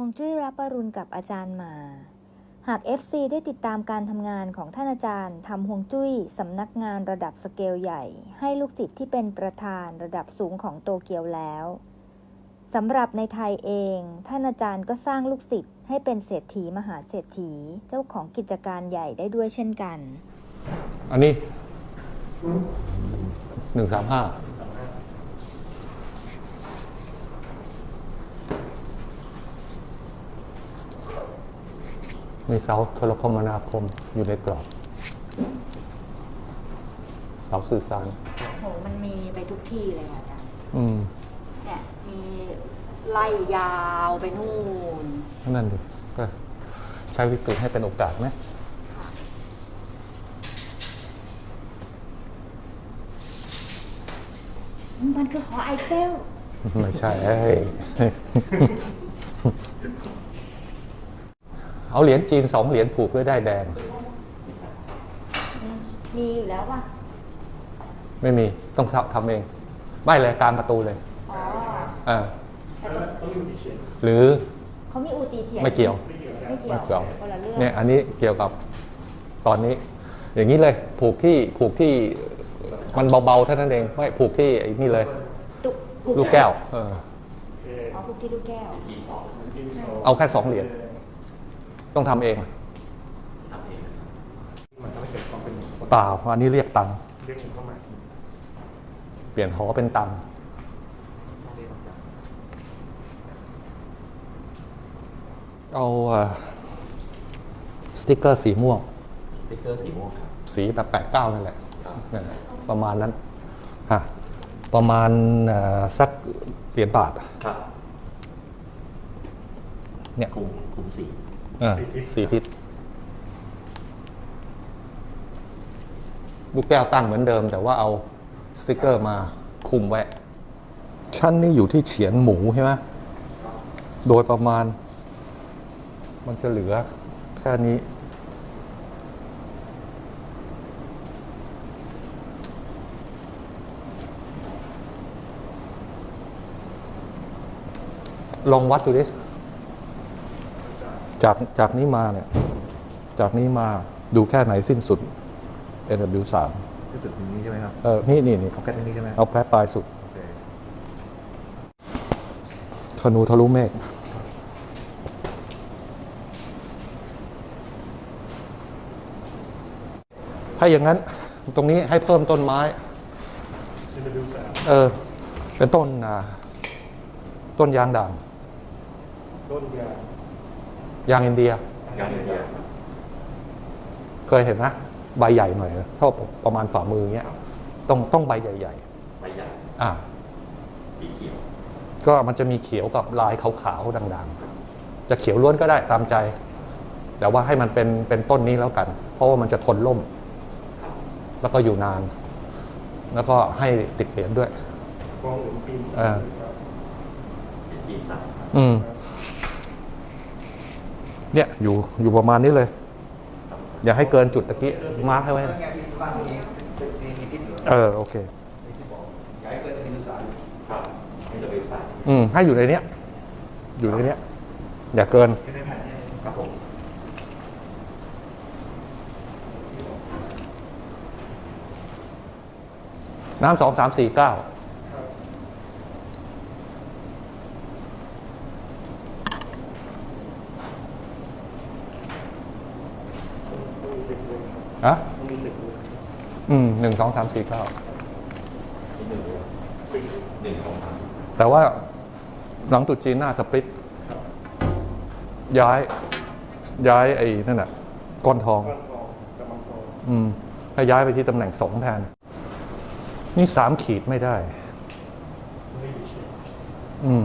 วงจุ้ยรับปรุณกับอาจารย์มา หาก FC ได้ติดตามการทำงานของท่านอาจารย์ทำฮวงจุ้ยสำนักงานระดับสเกลใหญ่ ให้ลูกศิษย์ที่เป็นประธานระดับสูงของโตเกียวแล้วสำหรับในไทยเอง ท่านอาจารย์ก็สร้างลูกศิษย์ให้เป็นเศรษฐีมหาเศรษฐีเจ้าของกิจการใหญ่ได้ด้วยเช่นกัน อันนี้หนึ่งสามห้า มีเสาโทรคมนาคมอยู่ในกรอบ เสาสื่อสารโหมันมีไปทุกที่เลยอาจารย์อืมเนี่ยมีไล่ยาวไปนู่น นั่นดิก็ใช้วิกฤตให้เป็นโอกาสไหมมันคือหอไอเฟลไม่ใช่ เอ้ยเอาเหรียญจีนสองเหรียญผูกด้วยได้ายแดง มีอยู่แล้วป่ะ ไม่มีต้องทำเอง ไม่เลยกลางประตูเลยอ๋อเออแต่ต้องหรือเขามีอูตีเทียนไม่เกี่ยวไม่เกี่ยวไม่เกี่ยวคนละเรื่องเนี่ยอันนี้เกี่ยวกับตอนนี้ อย่างนี้เลย ผูกที่ผูกที่มันเบาๆเท่านั้นเองไม่ผูกที่ไอ้นี่เลยตุผูลูกแก้ว เอออ๋อผูกที่ลูกแก้ว เอาแค่สองเหรียญ ต้องทำเองมันทำให้เกิดความเป็นมงคลเปล่าอันนี้เรียกตังค์เรียกมันเข้ามาเปลี่ยนหอเป็นตังค์เอาเอ่อสติกเกอร์สีม่วง สติ๊กเกอร์สีม่วงครับ สีแบบแปดเก้านั่นแหละครับนั่นแหละประมาณนั้นฮะประมาณเอ่อสักเหรียญบาทครับ เนี่ยคุมคุมสีเออสีทิศลูกแก้วตั้งเหมือนเดิม แต่ว่าเอาสติกเกอร์มาคุมไว้ ชั้นนี้อยู่ที่เฉียนหมูใช่ไหมโดยประมาณ มันจะเหลือแค่นี้ ลองวัดดูดิ จากจากนี้มาเนี่ยจากนี้มาดูแค่ไหนสิ้นสุด NW สามที่จุดนี้ใช่ไหมครับ เออ นี่นี่นี่เอาแค่ตรงนี้ใช่ไหมเอาแค่ปลายสุดโอเคธนูทะลุเมฆถ้าอย่างนั้นตรงนี้ให้เพิ่มต้นไม้นี่มาดูสามเออ เป็นต้นอ่าต้นยางด่างต้นยาง ยางอินเดียงานอินเดีย เคยเห็นนะใบใหญ่หน่อยเท่าประมาณฝ่ามือเงี้ย ต้องต้องใบใหญ่ใบใหญ่ๆอ่า สีเขียว ก็มันจะมีเขียวกับลายขาวๆด่างๆ จะเขียวล้วนก็ได้ตามใจ แต่ว่าให้มันเป็นเป็นต้นนี้แล้วกัน เพราะว่ามันจะทนล่มครับแล้วก็อยู่นาน แล้วก็ให้ติดเหรียญด้วยกองหนุนปีนเออเป็นจีนสามครับอืม เนี่ยอยู่อยู่ประมาณนี้เลย อย่าให้เกินจุดตะกี้มาร์คให้ไว้เออโอเคให้อืมให้อยู่ในเนี้ย อยู่ในเนี้ย อย่าเกินน้ำสองสามสี่เก้า ฮะอืมหนึ่งสองสามสี่เก้าแต่ว่าหลังตุจีนหน้าสปริตย้าย ย้ายไอ้นั่นน่ะก้อนทองอืมให้ย้ายไปที่ตำแหน่งสงแทน นี่สามขีดไม่ได้ อืม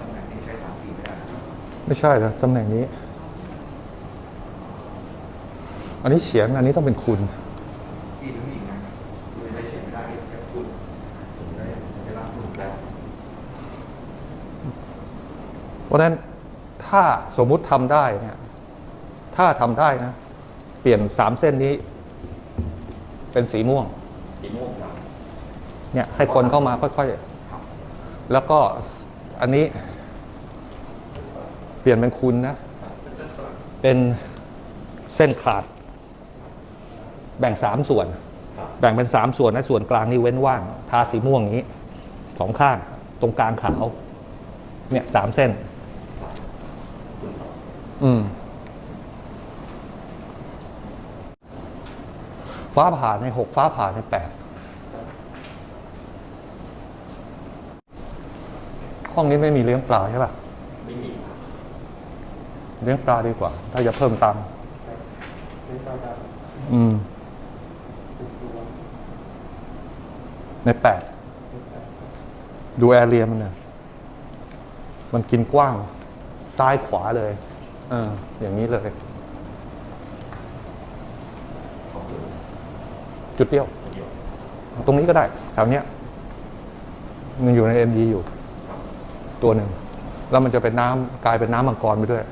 ตำแหน่งนี้ใช้สามปีไม่ได้ ไม่ใช่นะตำแหน่งนี้ อันนี้เฉียงอันนี้ต้องเป็นคุณปีหรือผู้หญิงนะคุณใช้เขียนไม่ได้แค่คุณคุณได้ได้รับคุณได้เพราะฉะนั้นถ้าสมมุติทำได้เนี่ย ถ้าทำได้นะ เปลี่ยนสามเส้นนี้ เป็นสีม่วง สีม่วงครับเนี่ยให้คนเข้ามาค่อยๆ แล้วก็อันนี้ เปลี่ยนเป็นคุณนะ เป็นเส้นขาด แบ่งสามส่วน แบ่งเป็นสามส่วนนะส่วนกลางนี่เว้นว่าง ทาสีม่วงนี้สองข้าง ตรงกลางขาว เนี่ยสามเส้น อืมฟ้าผ่าในหกฟ้าผ่าในแปดห้องนี้ไม่มีเลี้ยงปลาใช่ป่ะไม่มีครับ เลี้ยงปลาดีกว่า ถ้าจะเพิ่มตังค์อืม ในแปดดูแอเรียมันเนี่ยมันกินกว้าง ซ้ายขวาเลยเอออย่างนี้เลยของตัวจุดเดียวเดียว ตรงนี้ก็ได้ แถวเนี้ย มันอยู่ในเอ็นดีอยู่ครับตัวหนึ่ง แล้วมันจะเป็นน้ำกลายเป็นน้ำมังกรไปด้วย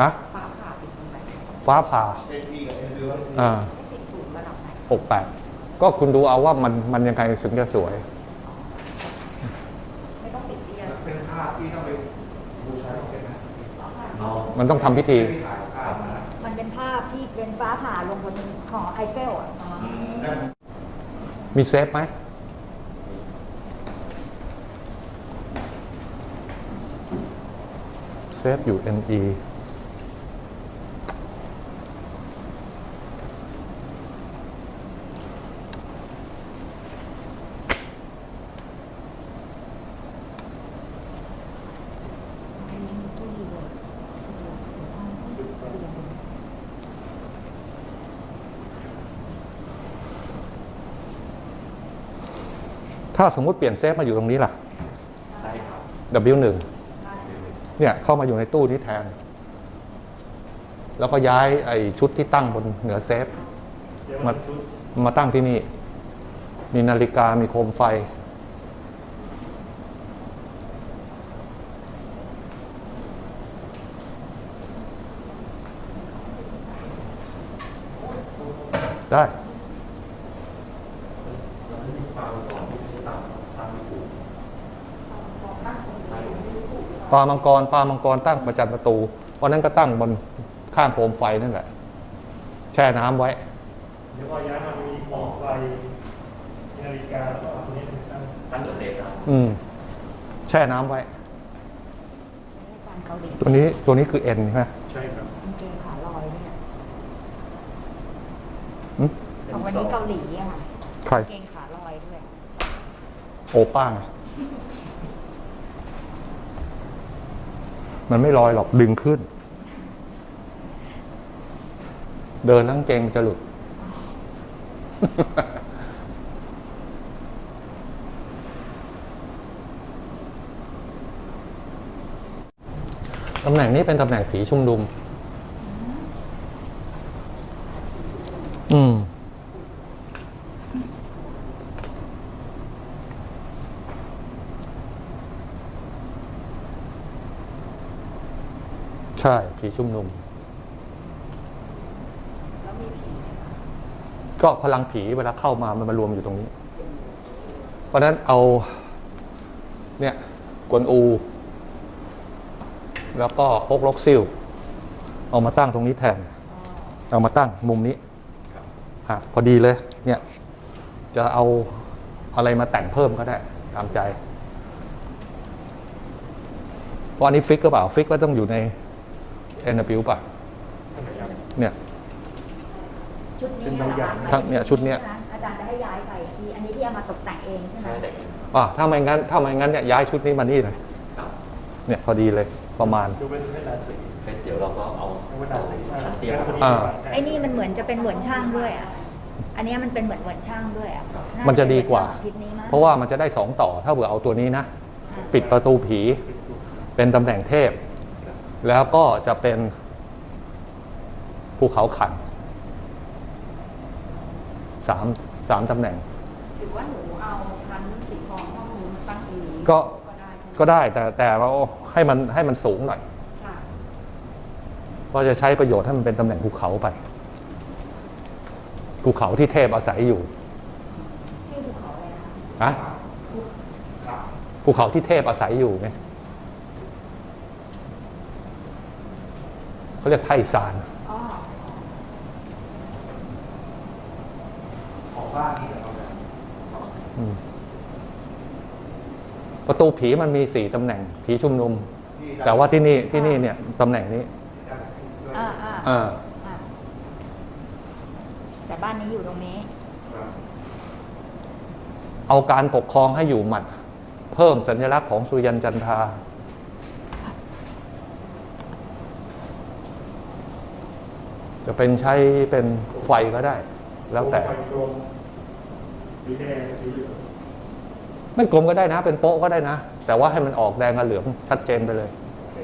ฮะฟ้าผ่าเอ็นพีกับเอ็นพีว่าอ่าหกแปดก็คุณดูเอาว่ามันมันยังไงถึงจะสวยเป็นภาพที่ต้องไปบูชาต้องเป็นนะเอามันต้องทำพิธีที่ถ่ายภาพมานะมันเป็นภาพที่เป็นฟ้าผ่าลงบนหอไอเฟลอะอืมนั่นมีเซฟไหมเซฟอยู่ NE ถ้าสมมุติเปลี่ยนเซฟมาอยู่ตรงนี้ล่ะใช่ครับ W1 เนี่ยเข้ามาอยู่ในตู้นี้แทน แล้วก็ย้ายไอ้ชุดที่ตั้งบนเหนือเซฟ มามาตั้งที่นี่ มีนาฬิกามีโคมไฟ ได้ แล้วที่ปลาก่อนที่ไม่ตามตามไม่ถูก ป ลามังกรปลามังกรตั้งประจันประตูเพราะนั้นก็ตั้งบนข้างโคมไฟนั่นแหละ แช่น้ำไว้เดี๋ยวพอย้ายมามีหมอกไฟมีนาฬิกาแล้วก็อันนี้เป็นตั้งตั้งแต่เซฟนะอืม แช่น้ำไว้การเกาหลีตัวนี้ตัวนี้คือเอ็นใช่ไหมใช่ครับกางเกงขาลอยเนี่ยหึของวันนี้เกาหลีอะค่ะใครกางเกงขาลอยด้วย โอป้าไง มันไม่ลอยหรอกดึงขึ้น เดินนั่งเกงจะหลุด ตำแหน่งนี้เป็นตำแหน่งผีชุมนุม อืม ใช่ ผีชุมนุม ก็พลังผีเวลาเข้ามามันมารวมอยู่ตรงนี้ เพราะฉะนั้นเอา เนี่ยกวนอู แล้วก็ฮกลกซิลเอามาตั้งตรงนี้แทน เอามาตั้งมุมนี้ฮะพอดีเลย เนี่ย จะเอาอะไรมาแต่งเพิ่มก็ได้ ตามใจ เพราะอันนี้ฟิกก็เปล่า ฟิกก็ต้องอยู่ใน NW ป่ะเนี่ยชุดนี้เป็นบางอย่างเหรคะทั้งเนี่ยชุดเนี้ยอาจารย์จะให้ย้ายไปที่อันนี้ที่เอามาตกแต่งเองใช่ไหมใช่แต่อะถ้าไม่งั้นถ้าไม่งั้นเนี่ยย้ายชุดนี้มานี่เลยครับเนี่ยพอดีเลยประมาณดูเป็นให้ราศีเสร็จเดี๋ยวเราก็เอาให้ว่าราศีชั้นเตรียมอ่าไอ้นี่มันเหมือนจะเป็นเหมือนช่างด้วยอะอันเนี้ยมันเป็นเหมือนเหมือนช่างด้วยอะามันจะดีกว่าเป็นเหมือนช่งอทิศนี้มั้งเพราะว่ามันจะได้สองต่อถ้าเผื่อเอาตัวนี้นะ ปิดประตูผี เป็นตำแหน่งเทพ แล้วก็จะเป็นภูเขาขันสามสามตำแหน่ง หรือว่าหนูเอาชั้นสีทองห้องนู้นตั้งตรงนี้ก็ก็ได้ใช่ไหมก็ได้แต่แต่เราให้มันให้มันสูงหน่อยค่ะเพราะจะใช้ประโยชน์ให้มันเป็นตำแหน่งภูเขาไปภูเขาที่เทพอาศัยอยู่ชื่อภูเขาอะไรนะคะนะครับภูเขาที่เทพอาศัยอยู่ไง เขาเรียกไทซานอ๋อของบ้านนี้นะครับเนี่ยอืมประตูผีมันมีสี่ตำแหน่ง ผีชุมนุม แต่ว่าที่นี่ที่นี่เนี่ยตำแหน่งนี้อ่าอ่าอ่าอ่าแต่บ้านนี้อยู่ตรงนี้ เอาการปกครองให้อยู่หมัด เพิ่มสัญลักษณ์ของสุริยันจันทรา จะเป็นใช้เป็นไฟก็ได้ แล้วแต่ไมสีแดงสีเหลืองไม่กลมก็ได้นะ เป็นโป๊ะก็ได้นะ แต่ว่าให้มันออกแดงกับเหลืองชัดเจนไปเลยโอเค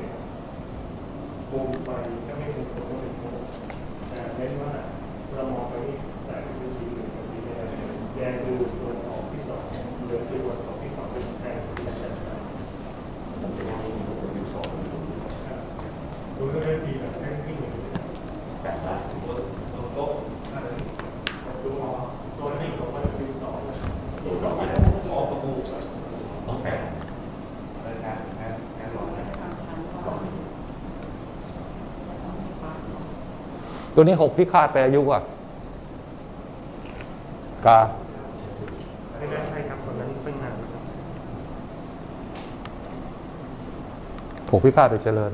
มุมไฟจะไม่มุมตรงก็เป็นมุมแต่เน้นว่าเรามองไปนี่แต่เป็นสีเหลืองกับสีแดงแดงคือตัวออกที่สองเหลืองคือตัวออกที่สองเป็นแดงสีแดงมันจะยังไม่มีคนอยู่สองดูก็ได้ดีแบบแท่งที่หนึ่งแปเลยดูอ๋อโซนนี้ของมันคือน ต้องมีปลั๊กเนอะตัวนี้หกพิฆาตไปอายุอะกาไม่น่าใช่ครับคนนั้นเป็นงานนะครับหกพิฆาตไปเจริญ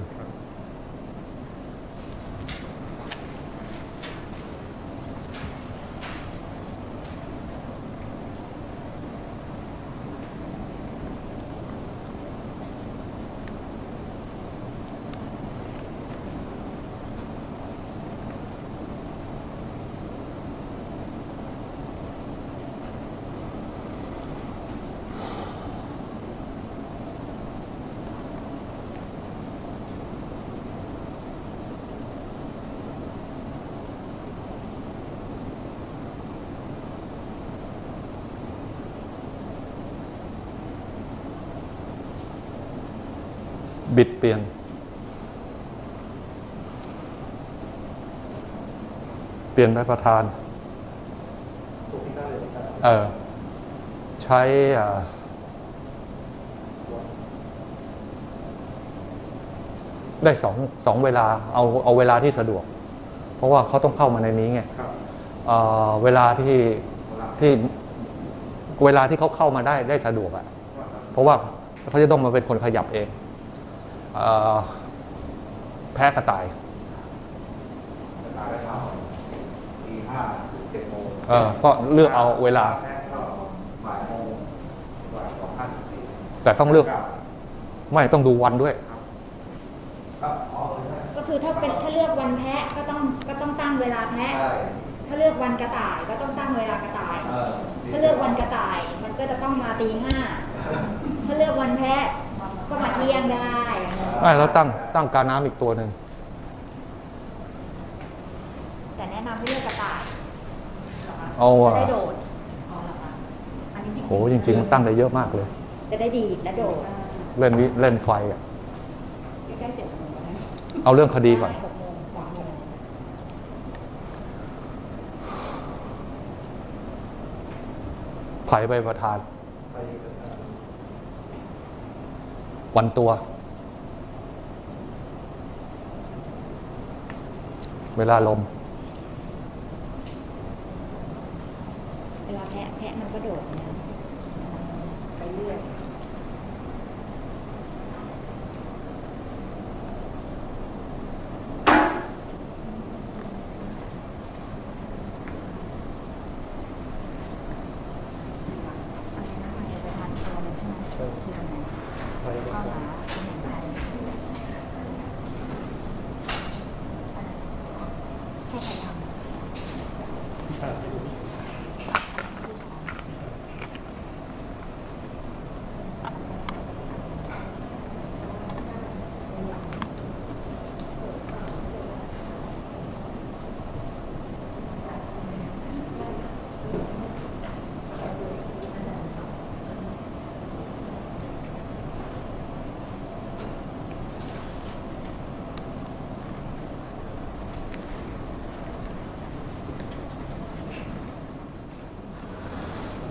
บิด เปลี่ยน เปลี่ยนไปประธานถูกที่ได้เลยครับเออใช้อ่าได้สองสองเวลาเอาเอาเวลาที่สะดวก เพราะว่าเขาต้องเข้ามาในนี้ไงครับเอ่อเวลาที่ที่เวลาที่เขาเข้ามาได้ได้สะดวกอะเพราะว่าเขาจะต้องมาเป็นคนขยับเองเออ แพ้กระต่ายตายแล้วเช้าตีห้าถึงเจ็ดโมงเออก็เลือกเอาเวลาแค่ก็บ่ายโมงบ่ายสองห้าสิบสี่แต่ต้องเลือก ไม่ต้องดูวันด้วยครับอ๋อเออใช่ก็คือถ้าเป็นถ้าเลือกวันแพะก็ต้องก็ต้องตั้งเวลาแพะใช่ถ้าเลือกวันกระต่ายก็ต้องตั้งเวลากระต่ายเออถ้าเลือกวันกระต่ายมันก็จะต้องมาตีห้า ถ้าเลือกวันแพะ ก็มาเที่ยงได้ไม่แล้วตั้งตั้งการน้ำอีกตัวหนึ่งแต่แนะนำให้เลือกกระต่ายเอาจะอะได้โดดอันนี้จริงโหจริงๆมันตั้งได้เยอะมากเลย จะได้ดีดและโดดเล่นวิเล่นไฟอะใกล้ๆเจ็ดโมงนะเอาเรื่องคดีก่อน หกโมงสามโมงไผ่ใบประธาน วันตัว เวลาลม เวลาแพะแพะมันก็โดดนะไปเรื่อย อะไรนะมันจะทานตัวมันใช่ไหมคืออันไหนข้าวหมาตำแหน่งไหนให้ใครทำ ครับ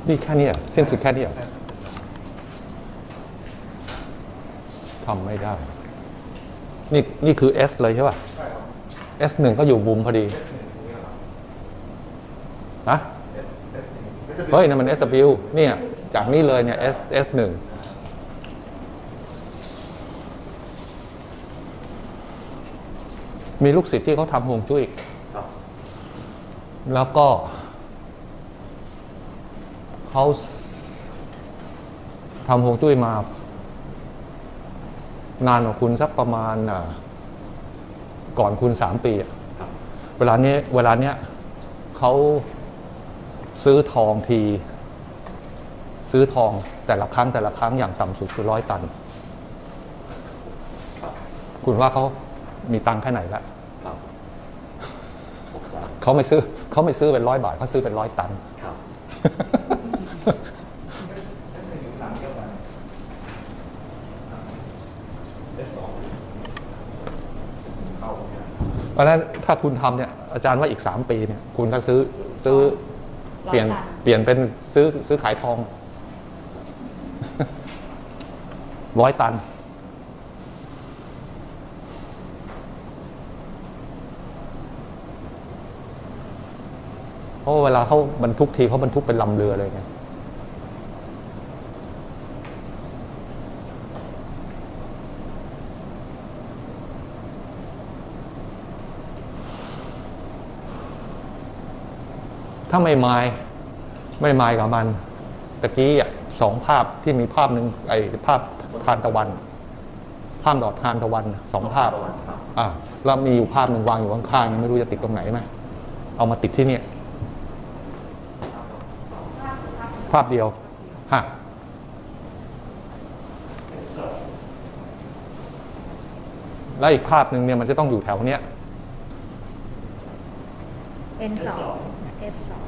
นี่แค่เนี้ยสิ้นสุดแค่เนี้ยทำไม่ได้ นี่นี่คือ S เลยใช่ป่ะใช่ครับ S หนึ่งก็อยู่มุมพอดี S หนึ่งตรงนี้ครับนะ S S หนึ่ง S เฮ้ยนั่นมัน S W เนี่ย จากนี้เลยเนี่ย S S หนึ่งมีลูกศิษย์ที่เขาทำฮวงจุ้ยครับแล้วก็ เขาทำฮวงจุ้ยมา นานกว่าคุณสักประมาณอะก่อนคุณสามปีอะครับเวลานี้เวลาเนี้ยเขาซื้อทองที ซื้อทองแต่ละครั้งแต่ละครั้งอย่างต่ำสุดคือร้อยตัน คุณว่าเขามีตังค์แค่ไหนละครับตกใจเขาไม่ซื้อเขาไม่ซื้อเป็นร้อยบาทเขาซื้อเป็นร้อยตัน ครับ S หนึ่งอยู่สามเท่ากัน S สองเข้าเนี่ยเพราะฉะนั้นถ้าคุณทำเนี่ยอาจารย์ว่าอีกสามปีเนี่ยคุณก็ซื้อซื้อเปลี่ยนร้อยตันเปลี่ยนเป็นซื้อซื้อขายทองร้อยตัน เพราะว่าเวลาเขาบรรทุกทีเขาบรรทุกเป็นลำเรือเลยไง ถ้าไม่ไม้ไม่ไม้กับมันตะกี้อะสองภาพที่มีภาพหนึ่งไอ้ภาพทานตะวัน ภาพดอกทานตะวันน่ะสองภาพตะวันครับอ่าแล้วมีอยู่ภาพหนึ่งวางอยู่ข้างๆยังไม่รู้จะติดตรงไหนไหมเอามาติดที่เนี่ย ภาพเดียวฮะสองแล้วอีกภาพหนึ่งเนี่ยมันจะต้องอยู่แถวเนี้ย N สอง S สองเอสสอง นะครับ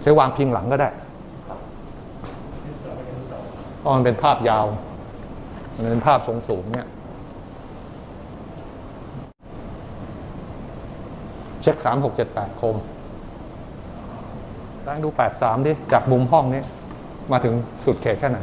ใช้วางพิงหลังก็ได้อสสอเอมันเป็นภาพยาว มันเป็นภาพทรงสูงเนี่ยเช็คสามหกเจ็ดแปดคมตั้งดูแปดสามดิจากมุมห้องนี้ มาถึงสุดเขตแค่ไหน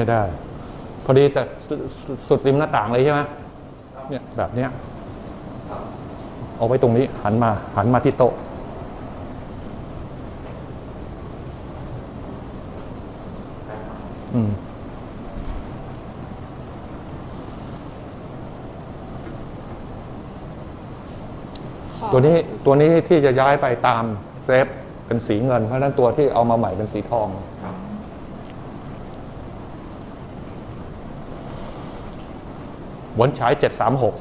ไม่ได้ พอดีแต่สุสุสุดริมหน้าต่างเลยใช่ไหมเนี่ยแบบเนี้ยเอาไว้ตรงนี้หันมาหันมาที่โต๊ะอืมขอบตัวนี้ตัวนี้ที่จะย้ายไปตามเซฟเป็นสีเงิน เพราะฉะนั้นตัวที่เอามาใหม่เป็นสีทอง ครับ ห วนฉายเจ็ดสามหก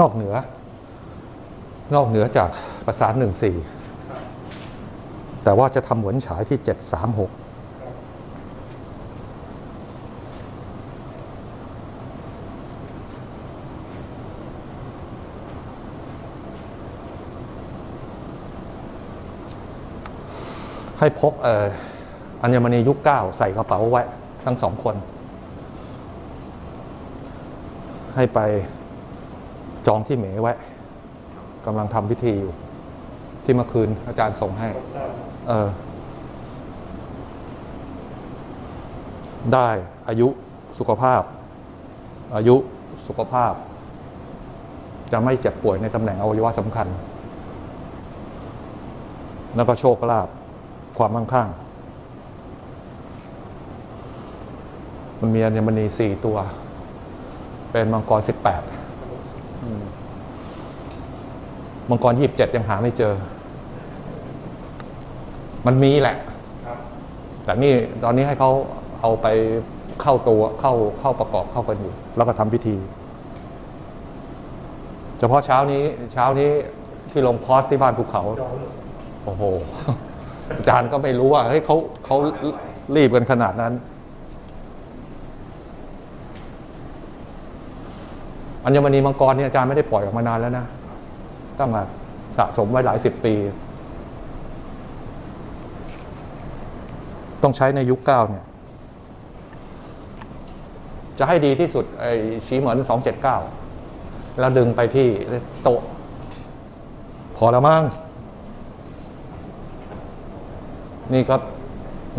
นอกเหนือ นอกเหนือจากประสานหนึ่งสี่แต่ว่าจะทำหวนฉายที่เจ็ดสามหกให้พกอัญมณียุคเก้าใส่กระเป๋าไว้ทั้งสองคน ให้ไปจองที่เหมไว้ กำลังทำพิธีอยู่ ที่เมื่อคืนอาจารย์ส่งให้ เออ ได้อายุสุขภาพ อายุสุขภาพ จะไม่เจ็บป่วยในตำแหน่งอวัยวะสำคัญ แล้วก็โชคลาภความมั่งคั่งมันมีอัญมณีสี่ตัว เป็นมังกรสิบแปด มังกรยี่สิบเจ็ดยังหาไม่เจอ มันมีแหละครับแต่นี่ตอนนี้ให้เขาเอาไปเข้าตัวเข้าเข้าประกอบเข้ากันอยู่ แล้วก็ทำพิธี เฉพาะเช้านี้เช้านี้ที่ลงคอร์สที่บ้านภูเขา โอ้โห อาจารย์ก็ไม่รู้ว่าเฮ้ยเขาเขารีบกันขนาดนั้น อัญมณีมังกรเนี่ยอาจารย์ไม่ได้ปล่อยออกมานานแล้วนะ ตั้งแต่สะสมไว้หลายสิบปี ต้องใช้ในยุคเก้าเนี่ย จะให้ดีที่สุดไอ้ชี้เหมือนสองเจ็ดเก้าแล้วดึงไปที่โต๊ะพอแล้วมั้งนี่ก็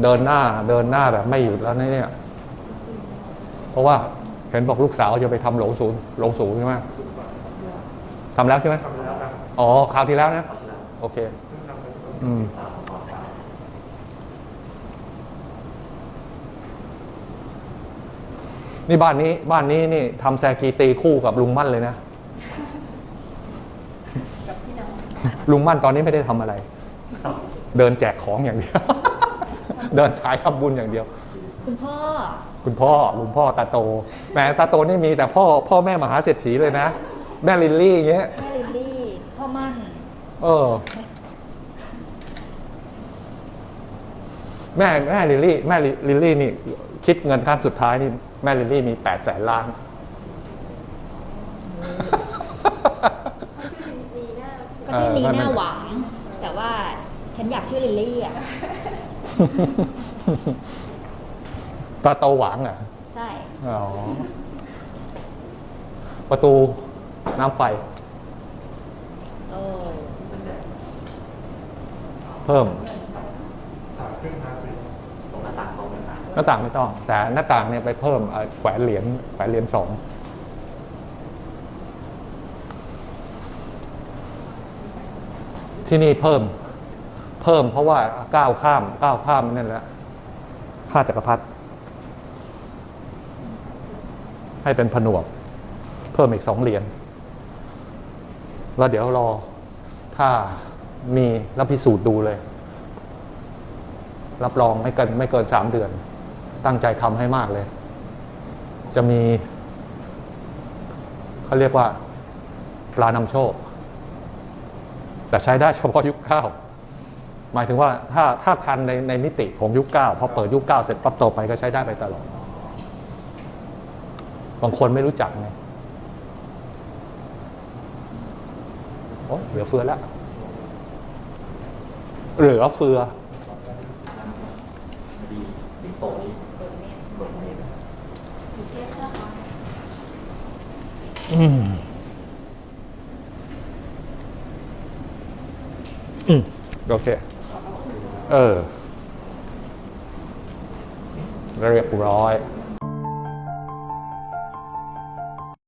เดินหน้าเดินหน้าแบบไม่หยุดแล้วเนี่ย เพราะว่าเห็นบอกลูกสาวจะไปทำหลงศูนย์หลงศูนย์ใช่ไหมทำแล้วใช่ไหม อ๋อคราวที่แล้วนะ โอเคเพิ่งทำไปอืมนี่บ้านนี้บ้านนี้นี่ทำแซกีตีคู่กับลุงมั่นเลยนะ ลุงมั่นตอนนี้ไม่ได้ทำอะไร เดินแจกของอย่างเดียว เดินสายทำบุญอย่างเดียว คุณพ่อ คุณพ่อลุงพ่อตาโตแหมตาโตนี่มีแต่พ่อพ่อแม่มหาเศรษฐีเลยนะ แม่ลิลลี่อย่างเงี้ยแม่ลิลลี่พ่อ มั่น เออ แม่แม่ลิลลี่ แม่ลิลลี่นี่ คิดเงินขั้นสุดท้ายนี่ แม่ลิลลี่มีแปดแสนล้านก็ชื่อนีเออนั่น่านหวัง แต่ว่าฉันอยากชื่อลิลลี่อะตาโตหวังอะ ใช่ อ๋อ ประตูน้ำไฟ โอ้ เพิ่มผ่าขึ้นภาษีตรงหน้าต่างตรงหน้าต่างหน้าต่างไม่ต้อง แต่หน้าต่างเนี่ยไปเพิ่มเอ่อแขวนเหรียญแขวนเหรียญสองที่นี่เพิ่มเพิ่มเพราะว่าก้าวข้ามก้าวข้ามนั่นแหละข้าจักรพรรดิให้เป็นผนวก เพิ่มอีกสองเหรียญแล้วเดี๋ยวรอถ้า มีแล้วพิสูจน์ดูเลย รับรองไม่เกินไม่เกินสามเดือน ตั้งใจทำให้มากเลย จะมีเขาเรียกว่าปลานำโชค แต่ใช้ได้เฉพาะยุคเก้าหมายถึงว่าถ้าถ้าทันในในมิติของยุคเก้าพอเปิดยุคเก้าเสร็จปั๊บต่อไปก็ใช้ได้ไปตลอดบางคนไม่รู้จักไงโอ้เหลือเฟือแล้ว เหลือเฟือ อืมอืมโอเค เออ เรียบร้อย